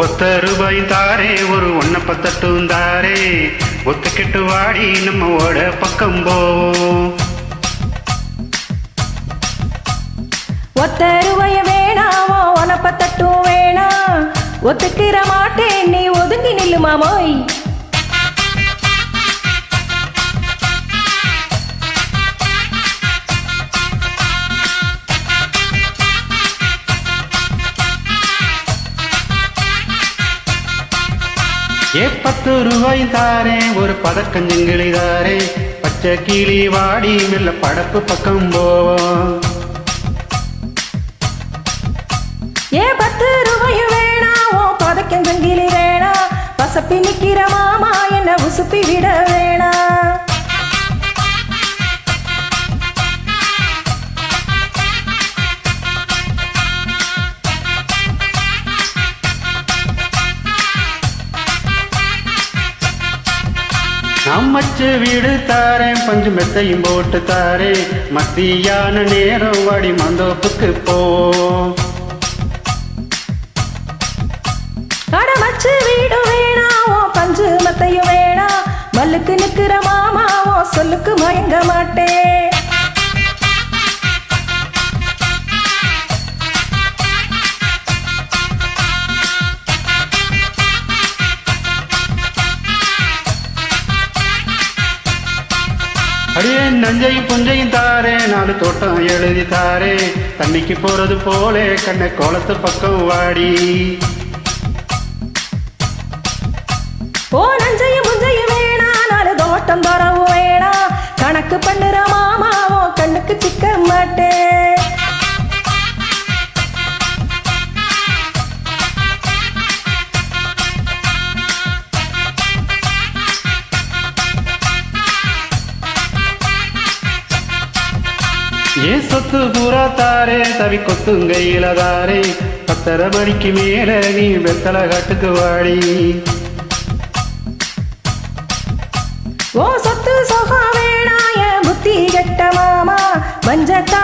ஒத்த ரூபாய் தாரே ஒரு ஒன்ன பத்தட்டும் தாரே ஒத்துக்கிட்டு வாடி நம்ம ஓட பக்கம் போவோம். ஒத்த ரூபாய வேணாமோ உனப்பத்தட்டும் வேணாம். ஒத்துக்கிற மாட்டேன் நீ ஒதுங்கி நில்லுமாமோய் ஏ பத்து ரூபாய் தாரே ஒரு பதக்கஞ்சங்கிளி தாரே பச்சை கிளி வாடி மெல்ல படப்பு பக்கம் போவோம். ஏ பத்து ரூபாய் வேணாம் ஓ பதக்கம் சங்கிலி நம்மச்சு வீடு தாரேன் பஞ்சு மெத்தையும் போட்டு தாரே. மத்தியான நேரம் வாடி மந்தோப்புக்கு போ. அடமச்சு வீடு வேணாவோ பஞ்சு மெத்தையும் வேணா. மல்லுக்கு நிக்கிற மாமாவோ சொல்லுக்கு மயங்க மாட்டேன் அடியே நஞ்சையும் புஞ்சையும் தாரே நாலு தோட்டம் எழுதி தாரே. தண்ணிக்கு போறது போலே கண்ணை கோலத்து பக்கம் வாடி. ஓ நஞ்சையும் புஞ்சையும் வேணாம் நாலு தோட்டம் தரவும் வேணா கணக்கு பண்ணுற மாமாவோ கண்ணுக்கு சிக்க மாட்டேன் ஏ சொத்து பூரா தாரே தவி கொத்துங்க இலதாரே பத்தரை மணிக்கு மேல நீ வெத்தலை காட்டுக்கு வாடி. ஓ சொத்து சொகா வேணாய என் புத்தி கெட்ட மாமா. மஞ்சத்தா